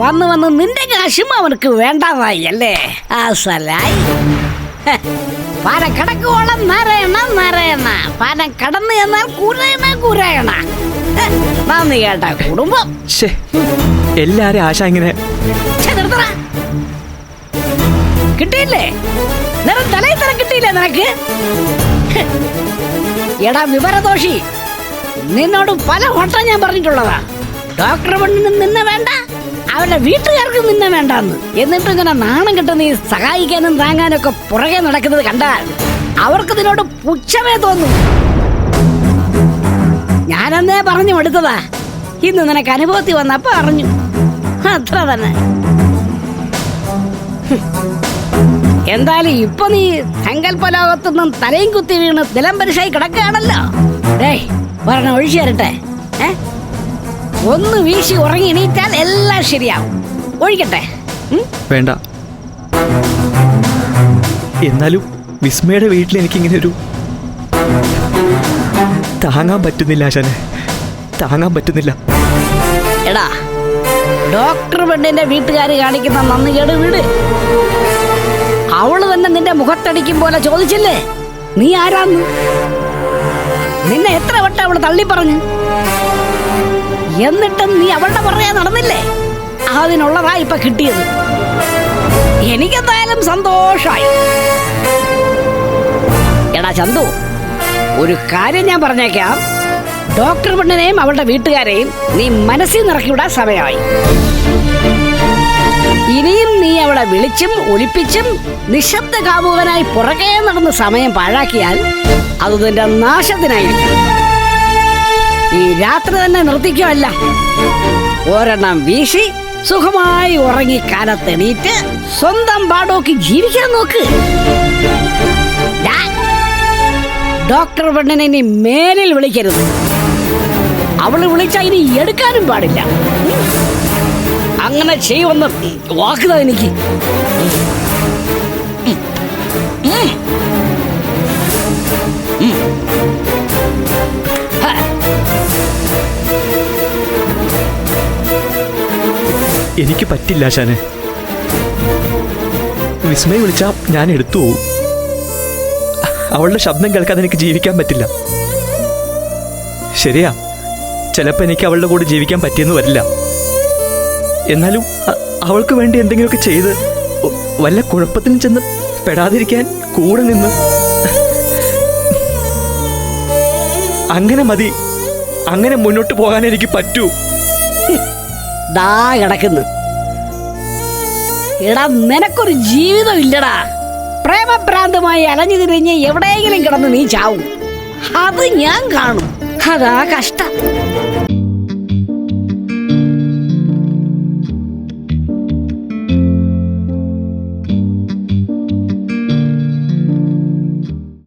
വന്ന് വന്ന് നിന്റെ കാശും അവർക്ക് വേണ്ടതായി അല്ലേ? ആ സലായി. പാന കടക്കുവോളം നാരായണ നാരായണ. പാന കടന്നു എന്നാൽ കുരയണ കുരയണ. നന്ദി കേട്ട കുടുംബം. എല്ലാരും ആശ ഇങ്ങനെ. കിട്ടിയില്ലേ? നിറം തലയിൽ തരം കിട്ടിയില്ലേ നിനക്ക്. എടാ വിവരദോഷി നിന്നോട് പല വട്ടം ഞാൻ പറഞ്ഞിട്ടുള്ളതാ. ഡോക്ടർ പെണ്ണിന് നിന്നെ വേണ്ട. അവരുടെ വീട്ടുകാർക്ക് നിന്നെ വേണ്ടാന്ന്. എന്നിട്ട് ഇങ്ങനെ നാണം കിട്ടുന്ന ഈ സഹായിക്കാനും താങ്ങാനും ഒക്കെ പുറകെ നടക്കുന്നത് കണ്ടാൽ അവർക്ക് ഇതിനോട് പുച്ഛമേ തോന്നും. ഞാനന്നേ പറഞ്ഞു എടുത്തതാ ഇന്ന് നിനക്ക് അനുഭവത്തിൽ വന്നപ്പോ അറിഞ്ഞു. അത്ര തന്നെ. എന്തായാലും ഇപ്പൊ നീ സങ്കല്പ ലോകത്തുനിന്നും തലയും കുത്തി വീണ് നിലംപരിശായി കിടക്കുകയാണല്ലോ. ഡേയ് പറഞ്ഞ ഒഴിച്ചു തരട്ടെ. ഏ? ഒന്ന് വീശി ഉറങ്ങി എണീറ്റാൽ എല്ലാം ശരിയാവും. ഒഴിക്കട്ടെ. വേണ്ട. എന്നാലും വിസ്മയുടെ വീട്ടിൽ എനിക്ക് ഇങ്ങനെ ഒരു താങ്ങാൻ പറ്റുന്നില്ല ആശാനെ. താങ്ങാൻ പറ്റുന്നില്ല. എടാ ഡോക്ടർ പെണ്ണിന്റെ വീട്ടുകാർ കാണിക്കുന്ന നന്ദി കേട് വീട്. അവൾ തന്നെ നിന്റെ മുഖത്തടിക്കും പോലെ ചോദിച്ചില്ലേ? നീ ആരാന്ന്? നിന്നെ എത്ര വട്ടം അവൾ തള്ളി പറഞ്ഞു എന്നിട്ടും നീ അവളുടെ പറയാ നടന്നില്ലേ? അതിനുള്ളതാ ഇപ്പൊ കിട്ടിയത്. എനിക്കെന്തായാലും സന്തോഷായി. എടാ ചന്തു ഒരു കാര്യം ഞാൻ പറഞ്ഞേക്കാം. ഡോക്ടർ പെണ്ണിനെയും അവളുടെ വീട്ടുകാരെയും നീ മനസ്സിൽ നിറക്കിവിടാൻ സമയമായി ഇനിയും നീ അവളെ വിളിച്ചും ഒളിപ്പിച്ചും നിശബ്ദ കാമുകനായി പുറകെ നടന്ന് സമയം പാഴാക്കിയാൽ അത് നിന്റെ നാശത്തിനായിരിക്കും. ഈ രാത്രി തന്നെ നിർത്തിക്കുമല്ല ഒരെണ്ണം വീശി സുഖമായി ഉറങ്ങി കാലത്തെണീറ്റ് സ്വന്തം പാടോക്കി ജീവിക്കാൻ നോക്ക്. ഡോക്ടർ പെണ്ണിനെ ഇനി മേലിൽ വിളിക്കരുത്. അവൾ വിളിച്ച ഇനി എടുക്കാനും പാടില്ല. അങ്ങനെ ചെയ്യുമെന്ന് വാക്കുതാ എനിക്ക്. എനിക്ക് പറ്റില്ല ആശാനെ വിസ്മയെ വിളിച്ചാ ഞാൻ എടുത്തു പോവും. അവളുടെ ശബ്ദം കേൾക്കാതെ എനിക്ക് ജീവിക്കാൻ പറ്റില്ല. ശരിയാ ചിലപ്പോൾ എനിക്ക് അവളുടെ കൂടെ ജീവിക്കാൻ പറ്റിയെന്ന് വരില്ല. എന്നാലും അവൾക്ക് വേണ്ടി എന്തെങ്കിലുമൊക്കെ ചെയ്ത് വല്ല കുഴപ്പത്തിനും ചെന്ന് പെടാതിരിക്കാൻ കൂടെ നിന്ന് അങ്ങനെ മതി. അങ്ങനെ മുന്നോട്ട് പോകാൻ എനിക്ക് പറ്റൂ. ദാ കിടക്കുന്നു. എടാ നിനക്കൊരു ജീവിതം ഇല്ലടാ പ്രേമഭ്രാന്തമായി അലഞ്ഞു തിരിഞ്ഞ് എവിടെയെങ്കിലും കിടന്ന് നീ ചാവും. അത് ഞാൻ കാണും. അതാ കഷ്ടം.